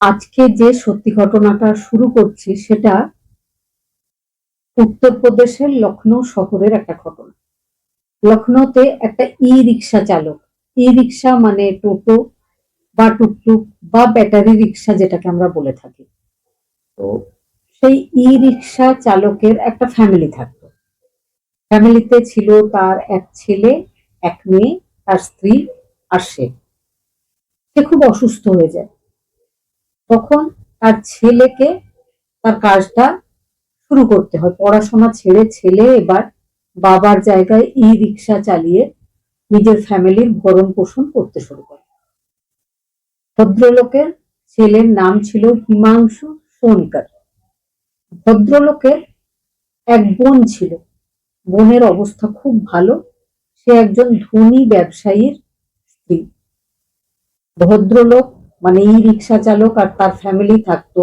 আজকে যে সত্যি ঘটনাটা শুরু করছি সেটা উত্তরপ্রদেশের লখনৌ শহরের একটা ঘটনা। লখনৌতে একটা ই রিক্সা চালক ই রিক্সা মানে টোটো বা টুকটুক বা ব্যাটারি রিক্সা যেটাকে আমরা বলে থাকি। তো সেই ই রিক্সা চালকের একটা ফ্যামিলি থাকতো। ফ্যামিলিতে ছিল তার এক ছেলে, এক মেয়ে, তার স্ত্রী আর সে। সে খুব অসুস্থ হয়ে যায়। তখন তার ছেলেকে তার কাজটা শুরু করতে হয়। পড়াশোনা ছেড়ে ছেলে এবার বাবার জায়গায় ই রিক্সা চালিয়ে নিজের ফ্যামিলির ভরণ পোষণ করতে শুরু করে। ভদ্রলোকের ছেলের নাম ছিল হিমাংশু সোনকার। ভদ্রলোকের এক বোন ছিল। বোনের অবস্থা খুব ভালো। সে একজন ধনী ব্যবসায়ীর স্ত্রী। ভদ্রলোক মানে ই রিক্সা চালক আর তার ফ্যামিলি থাকতো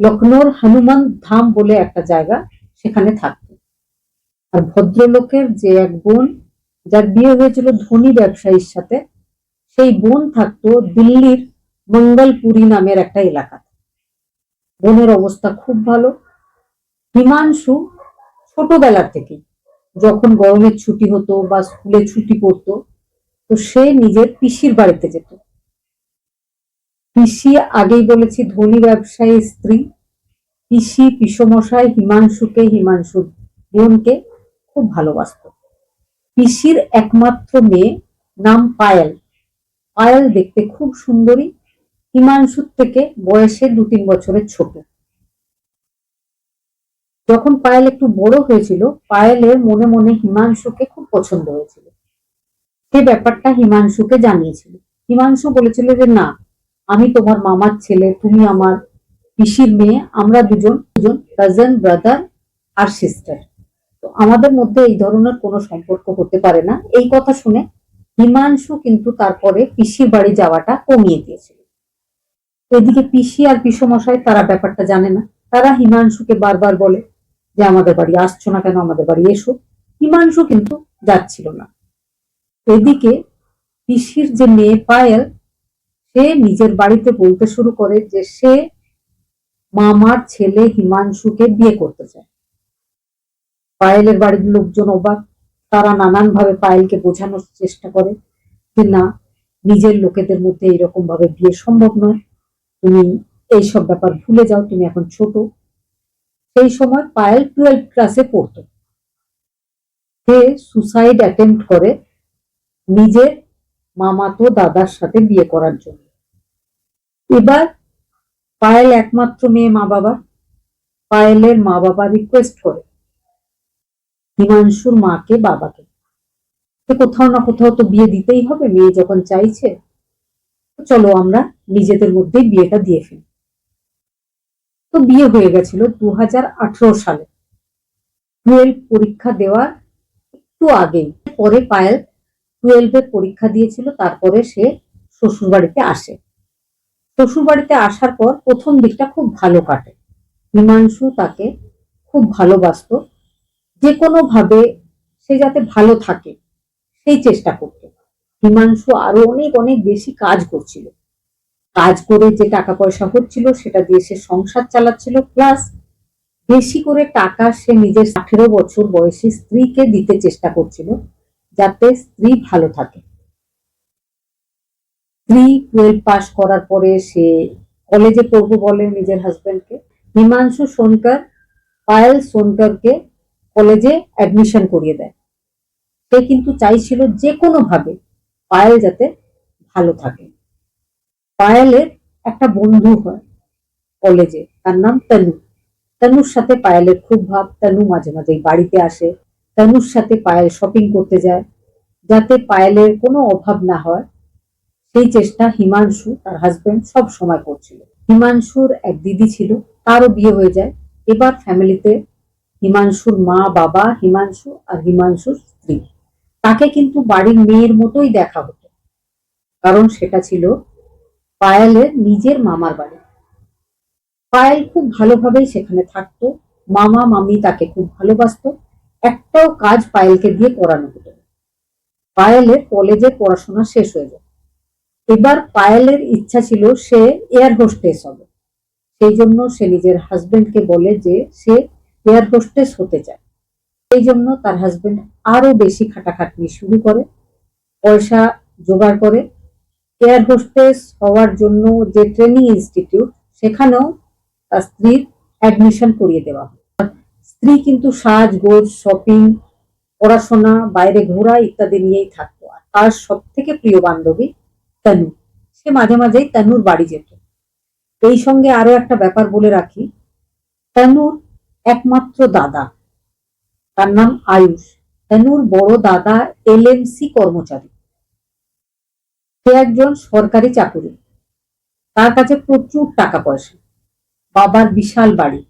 লখনৌর হনুমান ধাম বলে একটা জায়গা সেখানে থাকতো। আর ভদ্রলোকের যে এক বোন, যার বিয়ে হয়েছিল ধনী ব্যবসায়ীর সাথে, সেই বোন থাকতো দিল্লির মঙ্গলপুরি নামের একটা এলাকা। বোনের অবস্থা খুব ভালো। হিমাংশু ছোটবেলা থেকেই যখন গরমের ছুটি হতো বা স্কুলে ছুটি পড়তো, তো সে নিজের পিসির বাড়িতে যেত। পিসি আগেই বলেছি, ধনী ব্যবসায়ী স্ত্রী। পিসি, পিসমশাই, হিমাংশুকে হিমাংশুর বোনকে খুব ভালোবাসত। পিসির একমাত্র মেয়ে নাম পায়েল। পায়েল দেখতে খুব সুন্দরী, হিমাংশুর থেকে বয়সে দু তিন বছরের ছোট। যখন পায়েল একটু বড় হয়েছিল, পায়েলের মনে মনে হিমাংশুকে খুব পছন্দ হয়েছিল। সে ব্যাপারটা হিমাংশুকে জানিয়েছিল। হিমাংশু বলেছিল যে, না আমি তোমার মামার ছেলে, তুমি আমার পিসির মেয়ে, আমরা দুজন দুজন কাজন ব্রাদার আর সিস্টার তো আমাদের মধ্যে এই ধরনের কোনো সম্পর্ক হতে পারে না। এই কথা শুনে হিমাংশু কিন্তু তারপরে পিসির বাড়ি যাওয়াটা কমিয়ে দিয়েছিল। এদিকে পিসি আর পিসমশাই তারা ব্যাপারটা জানে না। তারা হিমাংশুকে বারবার বলে যে, আমাদের বাড়ি আসছো না কেন? আমাদের বাড়ি এসো। হিমাংশু কিন্তু যাচ্ছিল না। এদিকে পিসির যে মেয়ে পায়েল সে নিজের বাড়িতে বলতে শুরু করে যে সে মামার ছেলে হিমাংশুকে বিয়ে করতে চায়। পায়েলের বাড়ির লোকজন অবাক। তারা নানান ভাবে পায়েলকে বোঝানোর চেষ্টা করে যে, না, নিজের লোকেদের মধ্যে এরকম ভাবে বিয়ে সম্ভব নয়। তুমি এইসব ব্যাপার ভুলে যাও, তুমি এখন ছোট। সেই সময় পায়েল টুয়েলভ ক্লাসে পড়তো। সে সুসাইড অ্যাটেম্প করে নিজের মামাতো দাদার সাথে বিয়ে করার জন্য। এবার পায়েল একমাত্র মেয়ে মা বাবা, পায়েলের মা বাবা রিকোয়েস্ট করে হিমাংশুর মাকে, বাবাকে। কোথাও না কোথাও তো বিয়ে দিতেই হবে, মেয়ে যখন চাইছে চলো আমরা নিজেদের মধ্যেই বিয়েটা দিয়ে ফেলি। তো বিয়ে হয়ে গেছিল দু হাজার আঠারো সালে। টুয়েলভ পরীক্ষা দেওয়ার একটু আগেই। পরে পায়েল টুয়েলভে পরীক্ষা দিয়েছিল, তারপরে সে শ্বশুর বাড়িতে আসে। শ্বশুর বাড়িতে আসার পর প্রথম দিকটা খুব ভালো কাটে। হিমাংশু তাকে খুব ভালোবাসত। যে কোনো ভাবে সে যাতে ভালো থাকে, সেই চেষ্টা করত। হিমাংশু আরও অনেক অনেক বেশি কাজ করছিল। কাজ করে যে টাকা পয়সা হচ্ছিল, সেটা দিয়ে সে সংসার চালাচ্ছিল। প্লাস বেশি করে টাকা সে নিজের আঠেরো বছর বয়সী স্ত্রীকে দিতে চেষ্টা করছিল, যাতে স্ত্রী ভালো থাকে। স্ত্রী টুয়েলভ পাস করার পরে সে কলেজে পড়ব বলে নিজের হাজবেন্ডকে হিমাংশু সোনকার, পায়েল সোনকারকে কলেজে অ্যাডমিশন করিয়ে দেয়। সে কিন্তু চাইছিল যে কোনো ভাবে পায়েল যাতে ভালো থাকে। পায়েলের একটা বন্ধু হয় কলেজে তার নাম তনু। তনুর সাথে পায়েলের খুব ভাব। তনু মাঝে মাঝে বাড়িতে আসে। তনুর সাথে পায়েল শপিং করতে যায়। যাতে পায়েলের কোনো অভাব না হয়। সেই চেষ্টা হিমাংশু তার হাজবেন্ড সব সময় করছিল। হিমাংশুর এক দিদি ছিল, তারও বিয়ে হয়ে যায়। এবার ফ্যামিলিতে হিমাংশুর মা, বাবা, হিমাংশু আর হিমাংশুর স্ত্রী। তাকে কিন্তু বাড়ির মেয়ের মতোই দেখা হতো। কারণ সেটা ছিল পায়েলের নিজের মামার বাড়ি। পায়েল খুব ভালোভাবেই সেখানে থাকতো। মামা, মামি তাকে খুব ভালোবাসতো। একটাও কাজ পায়েলকে দিয়ে করানো হতো পায়েলের কলেজে পড়াশোনা শেষ হয়ে যায় এবার পায়েলের ইচ্ছা ছিল সে এয়ার হোস্টেস হবে। সেই জন্য সে নিজের হাজবেন্ডকে বলে যে সে এয়ার হোস্টেস হতে চায়। সেই জন্য তার হাজবেন্ড আরও বেশি খাটাখাটনি শুরু করে, পয়সা জোগাড় করে। এয়ার হোস্টেস হওয়ার জন্য যে ট্রেনিং ইনস্টিটিউট সেখানেও তার স্ত্রীর অ্যাডমিশন করিয়ে দেওয়া হয়। স্ত্রী কিন্তু সাজগোজ শপিং পড়াশোনা, বাইরে ঘোরা ইত্যাদি নিয়েই থাকতো। আর তার সব থেকে প্রিয় বান্ধবী তানু। সে মাঝে মাঝেই তানুর বাড়ি যেত। এই সঙ্গে আরও একটা ব্যাপার বলে রাখি। তানুর একমাত্র দাদা। তার নাম আয়ুষ। তানুর বড় দাদা এলএমসি কর্মচারী। সে একজন সরকারি চাকুরি। তার কাছে প্রচুর টাকা পয়সা। বাবার বিশাল বাড়ি।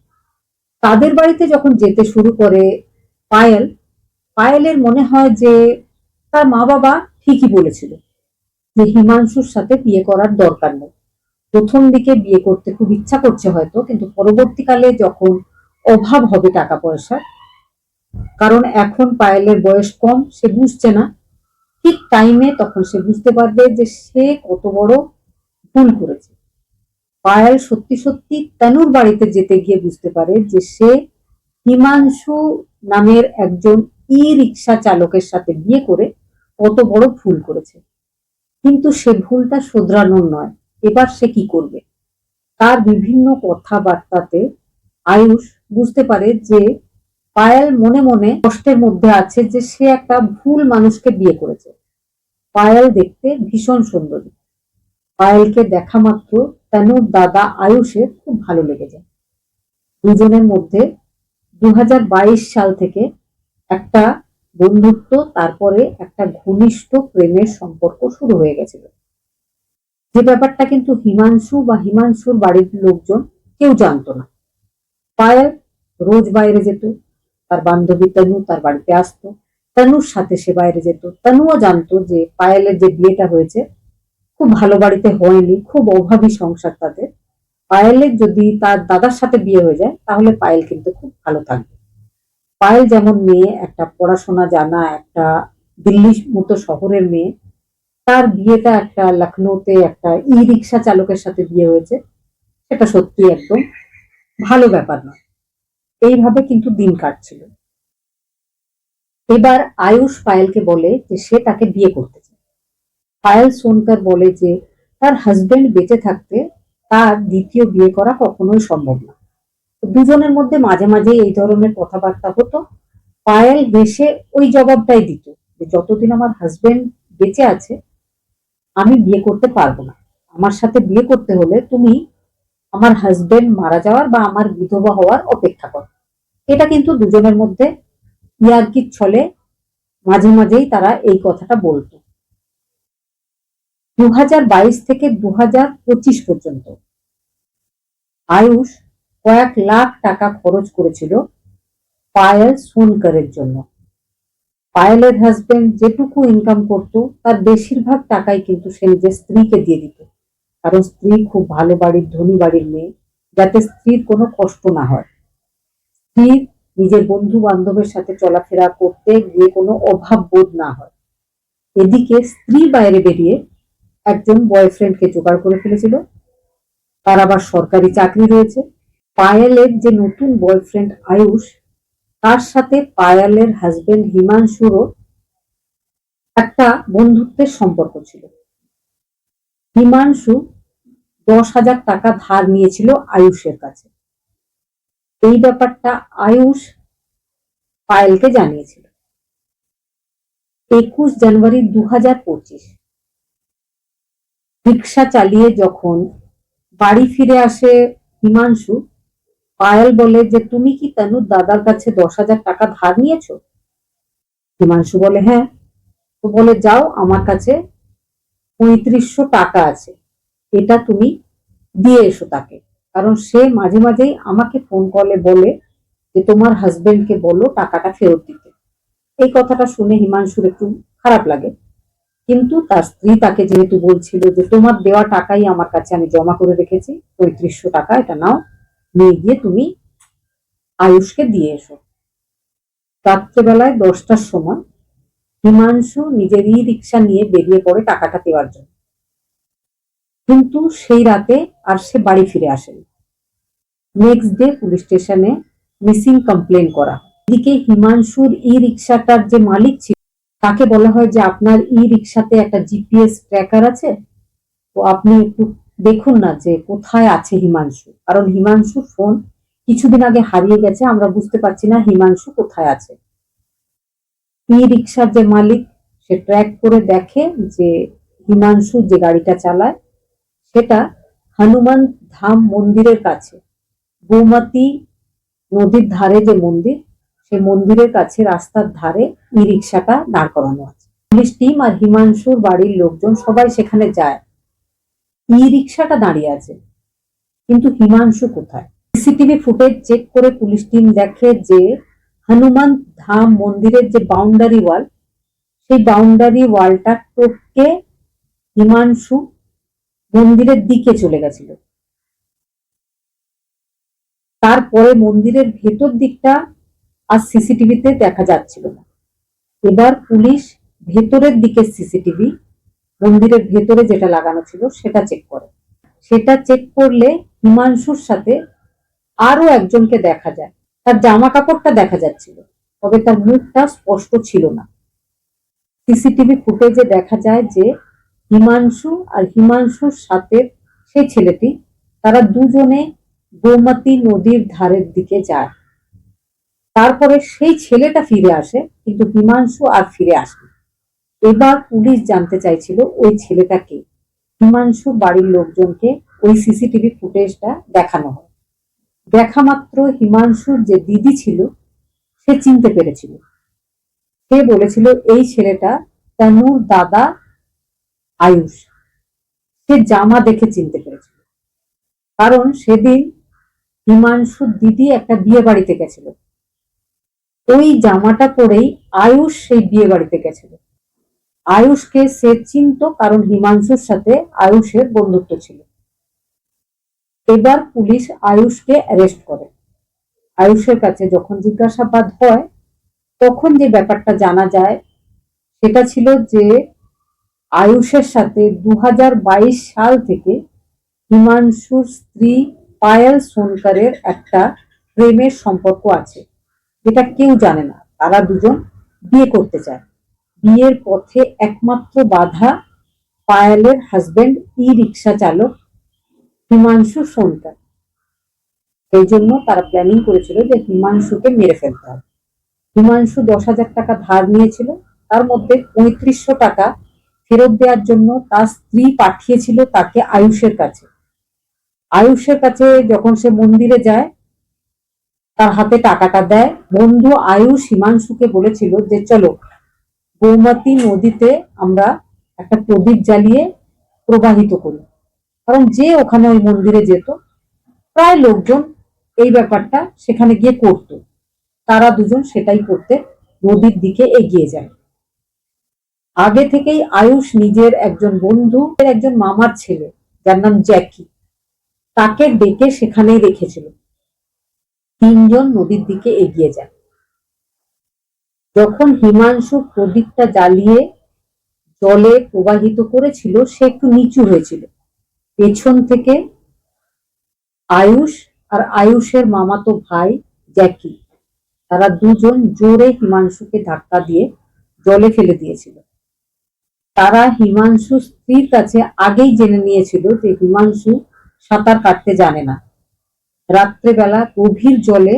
তাদের বাড়িতে যখন যেতে শুরু করে পায়েল, পায়েলের মনে হয় যে তার মা বাবা ঠিকই বলেছিল। যে হিমাংশুর সাথে বিয়ে করার দরকার নেই। প্রথম দিকে বিয়ে করতে খুব ইচ্ছা করছে হয়তো, কিন্তু পরবর্তীকালে যখন অভাব হবে টাকা পয়সা কারণ এখন পায়েলের বয়স কম, সে বুঝছে না। ঠিক টাইমে তখন সে বুঝতে পারবে যে সে কত বড় ভুল করেছে। পায়েল সত্যি সত্যি তানুর বাড়িতে যেতে গিয়ে বুঝতে পারে যে সে হিমাংশু নামের একজন ই রিক্সা চালকের সাথে বিয়ে করে কত বড় ভুল করেছে। কিন্তু সে ভুলটা শোধরানোর নয়। এবার সে কি করবে? তার বিভিন্ন কথাবার্তাতে আয়ুষ বুঝতে পারে যে পায়েল মনে মনে কষ্টের মধ্যে আছে যে সে একটা ভুল মানুষকে বিয়ে করেছে। পায়েল দেখতে ভীষণ সুন্দরী। পায়েলকে দেখা মাত্র তানুর দাদা আয়ুষের খুব ভালো লেগে যায় দুজনের মধ্যে দু হাজার বাইশ সাল থেকে একটা বন্ধুত্ব, তারপরে একটা ঘনিষ্ঠ প্রেমের সম্পর্ক শুরু হয়ে গেছিল। যে ব্যাপারটা কিন্তু হিমাংশু বা হিমাংশুর বাড়ির লোকজন কেউ জানতো না। পায়েল রোজ বাইরে যেত, তার বান্ধবী তনু তার বাড়িতে আসতো, তনুর সাথে সে বাইরে যেত। তনুও জানতো যে পায়েলের যে বিয়েটা হয়েছে, খুব ভালো বাড়িতে হয়নি, খুব অভাবী সংসার তাদের। পায়েলের যদি তার দাদার সাথে বিয়ে হয়ে যায়, তাহলে পায়েল কিন্তু খুব ভালো থাকবে। পায়েল যেমন মেয়ে, একটা পড়াশোনা জানা, একটা দিল্লির মতো শহরের মেয়ে, তার বিয়েটা একটা লখনৌতে একটা ই রিক্সা চালকের সাথে বিয়ে হয়েছে, সেটা সত্যি একদম ভালো ব্যাপার নয়। এইভাবে কিন্তু দিন কাটছিল। এবার আয়ুষ পায়েলকে বলে যে সে তাকে বিয়ে করতে চায়। পায়েল সোনকার বলে যে, তার হাজবেন্ড বেঁচে থাকতে তার দ্বিতীয় বিয়ে করা কখনোই সম্ভব না। দুজনের মধ্যে মাঝে মাঝে এই ধরনের কথাবার্তা হতো। পায়েল হেসে ওই জবাবটাই দিত যে, যতদিন আমার হাজবেন্ড বেঁচে আছে, আমি বিয়ে করতে পারব না। আমার সাথে বিয়ে করতে হলে তুমি আমার হাজবেন্ড মারা যাওয়ার বা আমার বিধবা হওয়ার অপেক্ষা করো। এটা কিন্তু দুজনের মধ্যে ইয়ার্কির ছলে মাঝে মাঝেই তারা এই কথাটা বলতো। দু থেকে দু হাজার পঁচিশ পর্যন্ত আয়ুষ কয়েক লাখ টাকা খরচ করেছিল পায়েল সোনকারের জন্য। পায়েলের হাজবেন্ড যেটুকু ইনকাম করত, তার বেশিরভাগ টাকাই কিন্তু সে নিজের স্ত্রীকে দিয়ে দিত। কারণ স্ত্রী খুব ভালো বাড়ির, ধনী বাড়ির মেয়ে, যাতে স্ত্রীর কোনো কষ্ট না হয়। স্ত্রী নিজের বন্ধু বান্ধবের সাথে চলাফেরা করতে গিয়ে কোনো অভাব বোধ না হয়। এদিকে স্ত্রী বাইরে বেরিয়ে একজন বয়ফ্রেন্ডকে জোগাড় করে ফেলেছিল। তার আবার সরকারি চাকরি রয়েছে। পায়েলের যে নতুন বয়ফ্রেন্ড আয়ুষ, তার সাথে পায়ালের হাজবেন্ড হিমাংশুরও একটা বন্ধুত্বের সম্পর্ক ছিল। হিমাংশু দশ হাজার টাকা ধার নিয়েছিল আয়ুষের কাছে। এই ব্যাপারটা আয়ুষ পায়েলকে জানিয়েছিল। একুশ জানুয়ারি দু হাজার পঁচিশ। রিক্সা চালিয়ে যখন বাড়ি ফিরে আসে হিমাংশু পায়েল বলে যে, তুমি কি তানুর দাদার কাছে দশ হাজার টাকা ধার নিয়েছো? হিমাংশু বলে হ্যাঁ। তো বলে, যাও, আমার কাছে পঁয়ত্রিশশো টাকা আছে। এটা তুমি দিয়ে এসো তাকে। কারণ সে মাঝে মাঝেই আমাকে ফোন কলে বলে যে, তোমার হাজবেন্ডকে বলো টাকাটা ফেরত দিতে। এই কথাটা শুনে হিমাংশুর একটু খারাপ লাগে। কিন্তু তার স্ত্রী তাকে যেহেতু বলছিল যে, তোমার দেওয়া টাকাই আমার কাছে, আমি জমা করে রেখেছি, পঁয়ত্রিশশো টাকা, এটা নাও। নিয়ে গিয়ে তুমি আয়ুষকে দিয়ে এসো। রাত্রেবেলায় দশটার সময় হিমাংশু নিজের ই রিক্সা নিয়ে বেরিয়ে পড়ে টাকাটা দেওয়ার জন্য। কিন্তু সেই রাতে আর সে বাড়ি ফিরে আসেনি। নেক্সট ডে পুলিশ স্টেশনে মিসিং কমপ্লেন করা। এদিকে হিমাংশুর ই রিক্সাটার যে মালিক ছিল, তাকে বলা হয় যে আপনার ই রিক্সাতে একটা জিপিএস ট্র্যাকার আছে, তো আপনি একটু দেখুন না যে কোথায় আছে হিমাংশু। কারণ হিমাংশুর ফোন কিছুদিন আগে হারিয়ে গেছে, আমরা বুঝতে পারছি না হিমাংশু কোথায় আছে। ই রিক্সার যে মালিক, সে ট্র্যাক করে দেখে যে হিমাংশু যে গাড়িটা চালায়, সেটা হনুমান ধাম মন্দিরের কাছে, গোমতী নদীর ধারে যে মন্দির সেই মন্দিরের কাছে রাস্তার ধারে ই রিক্সাটা দাঁড় করানো আছে। পুলিশ টিম আর হিমাংশুর বাড়ির লোকজন সবাই সেখানে যায়। ই রিক্সাটা দাঁড়িয়ে আছে। কিন্তু হিমাংশু কোথায়? সিসিটিভি ফুটেজ চেক করে পুলিশ টিম দেখে যে হনুমান ধাম মন্দিরের যে বাউন্ডারি ওয়াল সেই বাউন্ডারি ওয়ালটা টপকে হিমাংশু মন্দিরের দিকে চলে গেছিল। তারপরে মন্দিরের ভেতর দিকটা আর সিসিটিভিতে দেখা যাচ্ছিল না। এবার পুলিশ ভেতরের দিকে সিসিটিভি মন্দিরের ভেতরে যেটা লাগানো ছিল সেটা চেক করে। সেটা চেক করলে হিমাংশুর সাথে আরও একজনকে দেখা যায়। তার জামা কাপড়টা দেখা যাচ্ছিল, তবে তার মুখটা স্পষ্ট ছিল না। সিসিটিভি ফুটেজে দেখা যায় যে হিমাংশু আর হিমাংশুর সাথে সেই ছেলেটি, তারা দুজনে গোমতী নদীর ধারের দিকে যায়। তারপরে সেই ছেলেটা ফিরে আসে, কিন্তু হিমাংশু আর ফিরে আসে এবার পুলিশ জানতে চাইছিল ওই ছেলেটাকে হিমাংশু বাড়ির লোকজনকে ওই সিসিটিভি ফুটেজটা দেখানো হয়। দেখা মাত্র হিমাংশুর যে দিদি ছিল, সে চিনতে পেরেছিল। সে বলেছিল, এই ছেলেটা তানুর দাদা আয়ুষ। সে জামা দেখে চিনতে পেরেছিল। কারণ সেদিন হিমাংশুর দিদি একটা বিয়ে বাড়িতে গেছিল। ওই জামাটা পরেই আয়ুষ সেই বিয়ে বাড়িতে গেছিল। আয়ুষকে সে চিনত কারণ হিমাংশুর সাথে আয়ুষের বন্ধুত্ব ছিল। এবার পুলিশ আয়ুষকে অ্যারেস্ট করে। আয়ুষের কাছে যখন জিজ্ঞাসাবাদ হয়, তখন যে ব্যাপারটা জানা যায়, সেটা ছিল যে আয়ুষের সাথে দু হাজার বাইশ সাল থেকে হিমাংশুর স্ত্রী পায়েল সোনকারের একটা প্রেমের সম্পর্ক আছে। যেটা কেউ জানে না। তারা দুজন বিয়ে করতে চায়। বিয়ের পথে একমাত্র বাধা পায়েলের হাজবেন্ড ই রিক্সা চালক হিমাংশু সোনকার এই জন্য তারা প্ল্যানিং করেছিল যে হিমাংশুকে মেরে ফেলতে হবে। হিমাংশু দশ হাজার টাকা ধার নিয়েছিল, তার মধ্যে পঁয়ত্রিশশো টাকা ফেরত দেওয়ার জন্য তার স্ত্রী পাঠিয়েছিল তাকে আয়ুষের কাছে। আয়ুষের কাছে যখন সে মন্দিরে যায়, তার হাতে টাকাটা দেয়। বন্ধু আয়ুষ হিমাংশুকে বলেছিল যে, চলো গোমতী নদীতে আমরা একটা প্রদীপ জ্বালিয়ে প্রবাহিত করি। কারণ যে ওখানে ওই মন্দিরে যেত, প্রায় লোকজন এই ব্যাপারটা সেখানে গিয়ে করত। তারা দুজন সেটাই করতে নদীর দিকে এগিয়ে যায়। আগে থেকেই আয়ুষ নিজের একজন বন্ধু একজন মামার ছেলে, যার নাম জ্যাকি। তাকে ডেকে সেখানেই রেখেছিল। তিনজন নদীর দিকে এগিয়ে যায়। যখন হিমাংশু প্রদীপটা জ্বালিয়ে জলে প্রবাহিত করেছিল, সে একটু নিচু হয়েছিল। পেছন থেকে আয়ুষ আর আয়ুষের মামাতো ভাই জ্যাকি, তারা দুজন জোরে হিমাংশুকে ধাক্কা দিয়ে জলে ফেলে দিয়েছিল। তারা হিমাংশু স্ত্রীর কাছে আগেই জেনে নিয়েছিল যে হিমাংশু সাঁতার কাটতে জানে না। রাত্রেবেলা গভীর জলে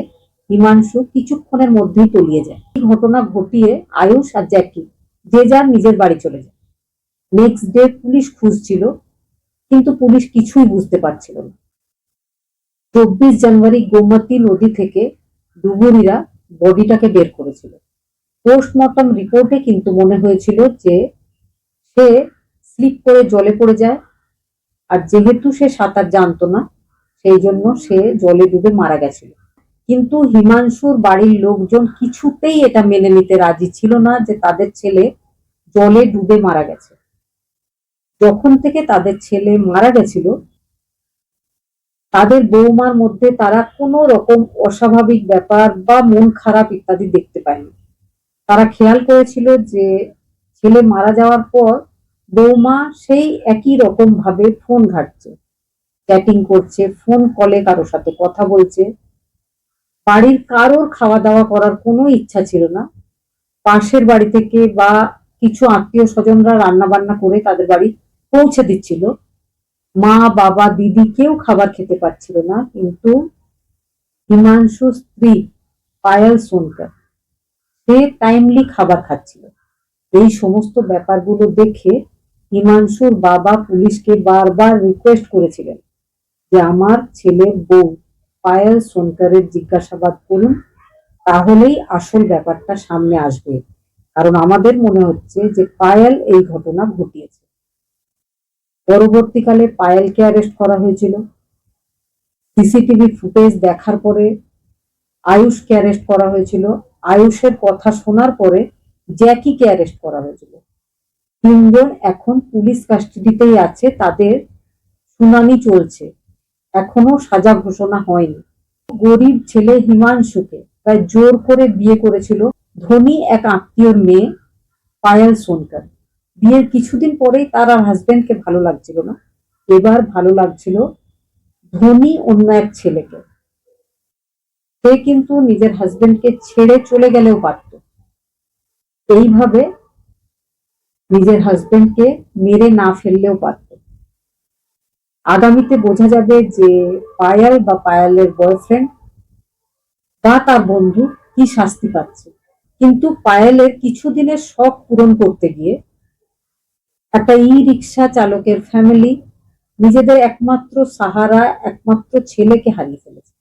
হিমাংশু কিছুক্ষণের মধ্যেই তলিয়ে যায়। এই ঘটনা ঘটিয়ে আয়ুষ আর জ্যাকি যে যার নিজের বাড়ি চলে যায়। নেক্সট ডে পুলিশ খুঁজছিল, কিন্তু পুলিশ কিছুই বুঝতে পারছিল না। চব্বিশ জানুয়ারি গোমতী নদী থেকে ডুবুরিরা বডিটাকে বের করেছিল। পোস্টমর্টম রিপোর্টে কিন্তু মনে হয়েছিল যে সে স্লিপ করে জলে পড়ে যায়, আর যেহেতু সে সাঁতার জানতো না, সেই জন্য সে জলে ডুবে মারা গেছিল। কিন্তু হিমাংশুর বাড়ির লোকজন কিছুতেই এটা মেনে নিতে রাজি ছিল না যে তাদের ছেলে জলে ডুবে মারা গেছে। যখন থেকে তাদের ছেলে মারা গেছিল, তাদের বৌমার মধ্যে তারা কোনো রকম অস্বাভাবিক ব্যাপার বা মন খারাপ ইত্যাদি দেখতে পায়নি। তারা খেয়াল করেছিল যে ছেলে মারা যাওয়ার পর বৌমা সেই একই রকম ভাবে ফোন ঘাটছে, চ্যাটিং করছে, ফোন কলে কারোর সাথে কথা বলছে। বাড়ির কারোর খাওয়া দাওয়া করার কোনো ইচ্ছা ছিল না। পাশের বাড়ি থেকে বা কিছু আত্মীয় স্বজনরা রান্না বান্না করে তাদের বাড়ি পৌঁছে দিচ্ছিল। মা, বাবা, দিদি কেউ খাবার খেতে পারছিল না, কিন্তু হিমাংশু স্ত্রী, পায়াল সোনকার, সে টাইমলি খাবার খাচ্ছিল। এই সমস্ত ব্যাপারগুলো দেখে হিমাংশুর বাবা পুলিশকে বারবার রিকোয়েস্ট করেছিলেন যে আমার ছেলের বউ পায়েল সোনকারের জিজ্ঞাসাবাদ করুন, তাহলেই আসল ব্যাপারটা সামনে আসবে। কারণ আমাদের মনে হচ্ছে যে পায়েল এই ঘটনা ঘটিয়েছে। পরবর্তীকালে পায়েলকে অ্যারেস্ট করা হয়েছিল। সিসিটিভি ফুটেজ দেখার পরে আয়ুষকে অ্যারেস্ট করা হয়েছিল। আয়ুষের কথা শোনার পরে জ্যাকিকে অ্যারেস্ট করা হয়েছিল। তিনজন এখন পুলিশ কাস্টাডিতেই আছে, তাদের শুনানি চলছে। এখনও সাজা ঘোষণা হয়নি। গরিব ছেলে হিমাংশুকে প্রায় জোর করে বিয়ে করেছিল ধনী এক আত্মীয়র মেয়ে পায়েল সোনকার। বিয়ের কিছুদিন পরেই তার আর হাজবেন্ডকে ভালো লাগছিল না। এবার ভালো লাগছিল ধনী অন্য এক ছেলেকে। সে কিন্তু নিজের হাজবেন্ডকে ছেড়ে চলে গেলেও পারত। এইভাবে নিজের হাজবেন্ডকে মেরে না ফেললেও পারত। আগামীতে বোঝা যাবে যে পায়াল বা পায়ালের বয়ফ্রেন্ড বা তার বন্ধু কি শাস্তি পাচ্ছে। কিন্তু পায়েলের কিছুদিনের শখ পূরণ করতে গিয়ে একটা ই রিক্সা চালকের ফ্যামিলি নিজেদের একমাত্র সাহারা, একমাত্র ছেলেকে হারিয়ে ফেলেছে।